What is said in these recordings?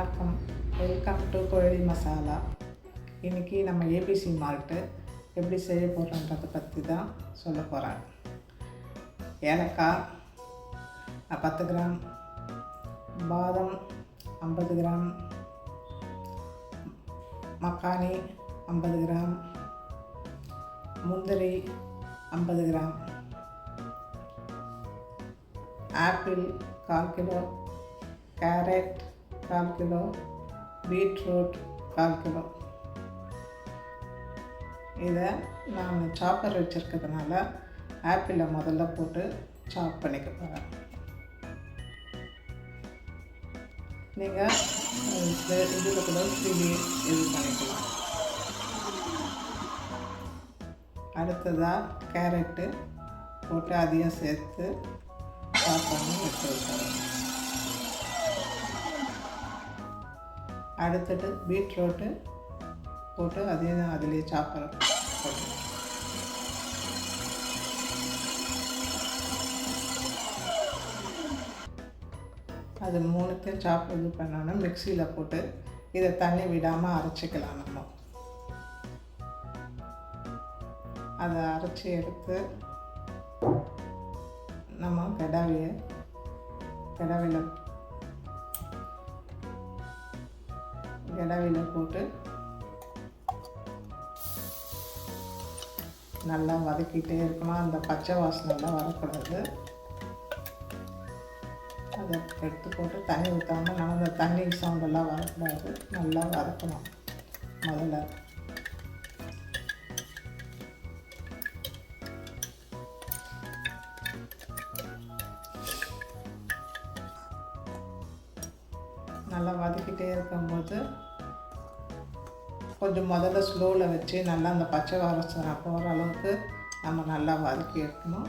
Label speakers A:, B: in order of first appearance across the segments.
A: வணக்கம். Welcome to கோழி மசாலா இன்றைக்கி நம்ம ஏபிசி மால்ட்டு எப்படி செய்ய போகிறோன்றதை பற்றி தான் சொல்ல போகிறேன் ஏலக்காய் பத்து கிராம் பாதம் ஐம்பது கிராம் மக்கானி ஐம்பது கிராம் முந்திரி ஐம்பது கிராம் ஆப்பிள் கால் கிலோ கேரட் கால் கிலோ பீட்ரூட் கால் கிலோ இதை நான் சாப்பர் வச்சுருக்கிறதுனால ஆப்பிளை முதல்ல போட்டு சாப் பண்ணிக்க போகிறேன் நீங்கள் இதில் கூட சிலி இது பண்ணிக்கலாம். அடுத்ததாக கேரட்டு போட்டு அதையும் சேர்த்து சாப் பண்ணி அடுத்தது பீட்ரூட்டு போட்டு அதையும் அதுலேயே அதிலே போட்டு. அது மூணுத்தையும் சாப் இது பண்ணோன்னா மிக்சியில் போட்டு இதை தண்ணி விடாமல் அரைச்சிக்கலாம் நம்ம. அதை அரைச்சி எடுத்து நம்ம கடாவியை கடாவியில் கடாவியில் போட்டு நல்லா வதக்கிட்டே இருக்கணும். அந்த பச்சை வாசனைலாம் வரக்கூடாது. அதை எடுத்து போட்டு தண்ணி ஊற்றாமல் நல்லா அந்த தண்ணி சவுண்டெல்லாம் வரக்கூடாது. நல்லா வதக்கணும் முதல்ல. நல்லா வதக்கிட்டே இருக்கும்போது கொஞ்சம் முதல்ல ஸ்லோவில் வச்சு நல்லா அந்த பச்சை வாசனை போகிற அளவுக்கு நம்ம நல்லா வதக்கி எடுக்கணும்.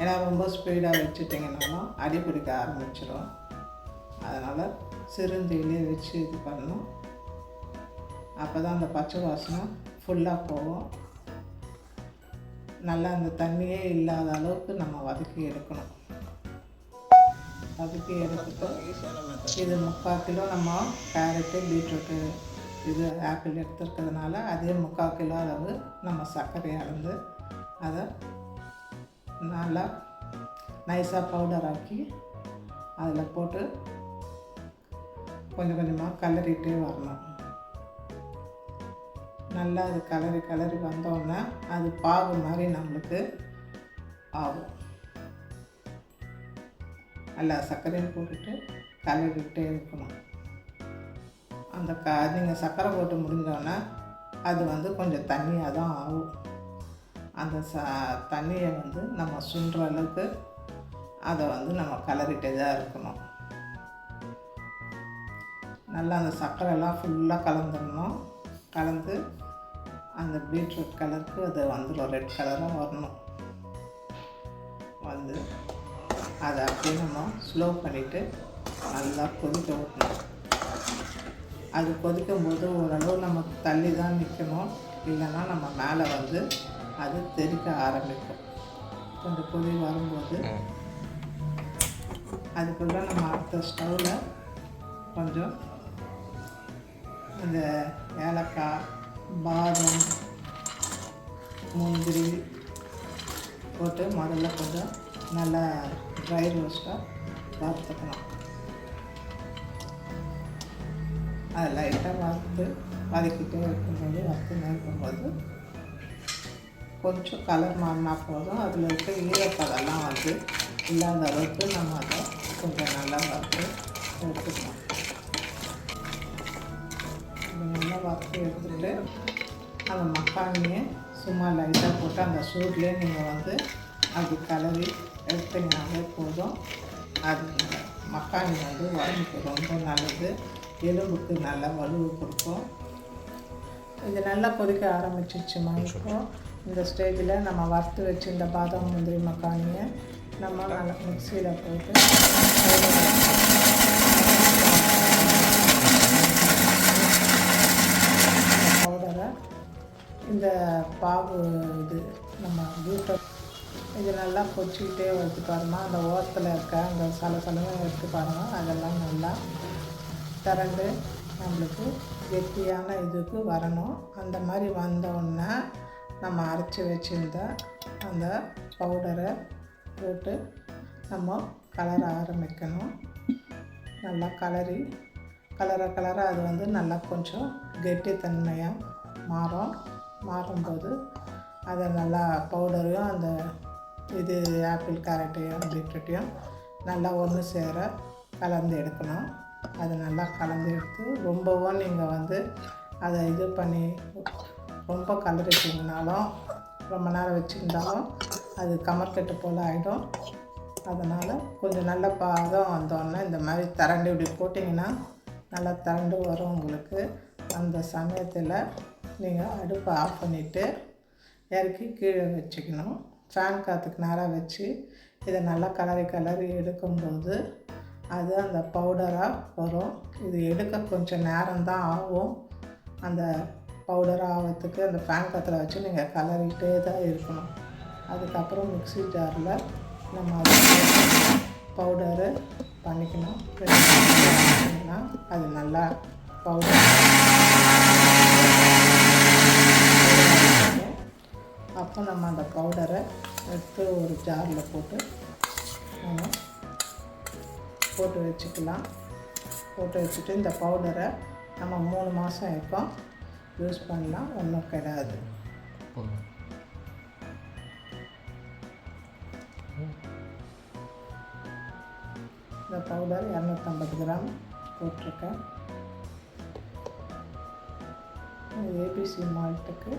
A: ஏன்னா ரொம்ப ஸ்பீடாக வச்சுட்டிங்கனாலும் அடி பிடிக்க ஆரம்பிச்சிடும் அதனால் சிறுந்தீலே வச்சு இது பண்ணணும். அப்போ தான் அந்த பச்சை வாசனை ஃபுல்லாக போகும். நல்லா அந்த தண்ணியே இல்லாத அளவுக்கு நம்ம வதக்கி எடுக்கணும். வதக்கி எடுத்துட்டு இது முக்கால் கிலோ நம்ம கேரட்டு பீட்ரூட்டு இது ஆப்பிள் எடுத்துருக்கிறதுனால அதே முக்கால் கிலோ அளவு நம்ம சர்க்கரை அளந்து அதை நல்லா நைஸாக பவுடர் ஆக்கி அதில் போட்டு கொஞ்சம் கொஞ்சமாக கலரிட்டே வரணும். நல்லா அது கலரி கலரி வந்தோடனே அது பாகு மாதிரி நம்மளுக்கு ஆகும். நல்லா சர்க்கரையும் போட்டுட்டு கலரிட்டே இருக்கணும். அந்த க நீங்கள் சர்க்கரை போட்டு முடிஞ்சோடனே அது வந்து கொஞ்சம் தண்ணியாக தான் ஆகும். அந்த ச தண்ணியை வந்து நம்ம சுண்டுற அளவுக்கு அதை வந்து நம்ம கலரிட்டே தான் இருக்கணும். நல்லா அந்த சர்க்கரைலாம் ஃபுல்லாக கலந்துடணும் கலந்து அந்த பீட்ரூட் கலருக்கு அது வந்துடும் ரெட் கலராக வரணும். வந்து அதை அப்படியே நம்ம ஸ்லோ பண்ணிவிட்டு நல்லா கொதிக்க விட்டணும் அது கொதிக்கும் போது ஓரளவு நம்ம தள்ளி தான் நிற்கணும் இல்லைன்னா நம்ம மேலே வந்து அது தெறிக்க ஆரம்பிக்கும். கொஞ்சம் கொதி வரும்போது அதுக்குள்ளே நம்ம அடுத்த ஸ்டவ்வில் கொஞ்சம் இந்த ஏலக்காய் பாதம் முந்திரி போட்டு முதல்ல கொஞ்சம் நல்லா ட்ரை ரோஸ்ட்டாக வறுத்துக்கணும் அதை லைட்டாக வறுத்து வதக்கிட்டே இருக்கும்போது வறுத்துன்னு இருக்கும்போது கொஞ்சம் கலர் மாறினா போதும். அதில் இருக்க ஈரப்பதெல்லாம் வந்து இல்லாத அளவுக்கு நம்ம அதை கொஞ்சம் நல்லா வறுத்து எடுத்துக்கணும் நல்லா வறுத்து எடுத்துட்டு அந்த மக்கானியை சும்மா லைட்டாக போட்டு அந்த சூட்லேயே நீங்கள் வந்து அது கலரி எடுத்தீங்கனாலே போதும். அது மக்கானி வந்து உடம்புக்கு ரொம்ப நல்லது. எலும்புக்கு நல்ல வலுவு கொடுக்கும் இது நல்லா கொதிக்க ஆரம்பிச்சிச்சுமா இப்போ இந்த ஸ்டேஜில் நம்ம வறுத்து வச்சு இந்த பாதாம் முந்திரி மக்கானியை நம்ம நல்லா மிக்சியில் போட்டு பவுடரை இந்த பாகு இது நம்ம பீட்ரூட் இது நல்லா கொச்சிக்கிட்டே எடுத்து பாருமா அந்த ஓரத்தில் இருக்க அந்த சல சலன்னு எடுத்து பாருங்கள் அதெல்லாம் நல்லா திரண்டு நம்மளுக்கு கெட்டியான இதுக்கு வரணும். அந்த மாதிரி வந்தோடனே நம்ம அரைச்சி வச்சுருந்த அந்த பவுடரை போட்டு நம்ம கலர ஆரம்பிக்கணும். நல்லா கலரி கலர கலர அது வந்து நல்லா கொஞ்சம் கெட்டித்தன்மையாக மாறும். மாறும்போது அதை நல்லா பவுடரையும் அந்த இது ஆப்பிள் கேரட்டையும் பீட்ரூட்டையும் நல்லா ஒன்று சேர கலந்து எடுக்கணும். அதை நல்லா கலந்து எடுத்து ரொம்பவும் நீங்கள் வந்து அதை இது பண்ணி ரொம்ப கலரிட்டிங்கனாலும் ரொம்ப நேரம் வச்சுருந்தாலும் அது கமர்கட்டு போல் ஆகிடும் அதனால் கொஞ்சம் நல்ல பாதம் வந்தோடனே இந்த மாதிரி திரண்டு இப்படி போட்டிங்கன்னா நல்லா திரண்டு வரும் உங்களுக்கு. அந்த சமயத்தில் நீங்கள் அடுப்பை ஆஃப் பண்ணிவிட்டு இறக்கி கீழே வச்சுக்கணும். ஃபேன் காற்றுக்கு நேராக வச்சு இதை நல்லா கலரி கலரி எடுக்கும்போது அது அந்த பவுடராக வரும். இது எடுக்க கொஞ்சம் நேரம்தான் ஆகும். அந்த பவுடர் ஆகிறதுக்கு அந்த ஃபேன் காற்றுல வச்சு நீங்கள் கலரிட்டே தான் இருக்கணும். அதுக்கப்புறம் மிக்சி ஜாரில் நம்ம பவுடரு பண்ணிக்கணும். பண்ணிங்கன்னா அது நல்லா பவுடர் அப்போ நம்ம அந்த பவுடரை எடுத்து ஒரு ஜாரில் போட்டு நம்ம போட்டு வச்சுக்கலாம். போட்டு வச்சுட்டு இந்த பவுடரை நம்ம மூணு மாதம் இப்போ யூஸ் பண்ணலாம் ஒன்றும் கிடையாது இந்த பவுடர் இரநூத்தம்பது கிராம் போட்டிருக்கேன். ஏபிசி மால்ட்டுக்கு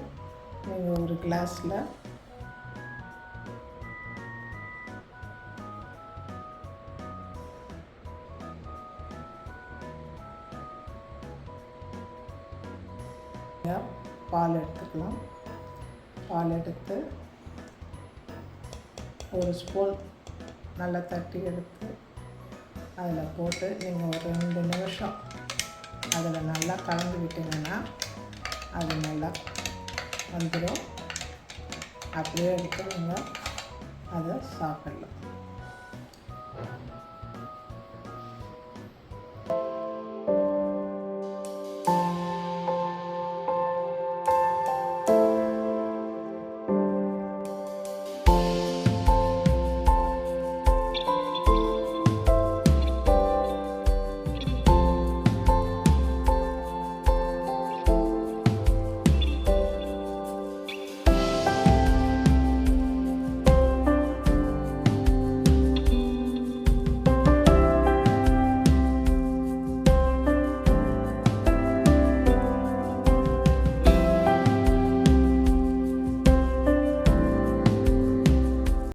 A: நீங்கள் ஒரு கிளாஸில் எடுத்துக்கலாம். பால் எடுத்து ஒரு ஸ்பூன் நல்லா தட்டி எடுத்து அதில் போட்டு நீங்கள் ஒரு ரெண்டு நிமிஷம் அதில் நல்லா கலந்து விட்டீங்கன்னா அது நல்லா வந்துடும் அப்படியே எடுத்து நீங்கள் அதை சாப்பிடலாம்.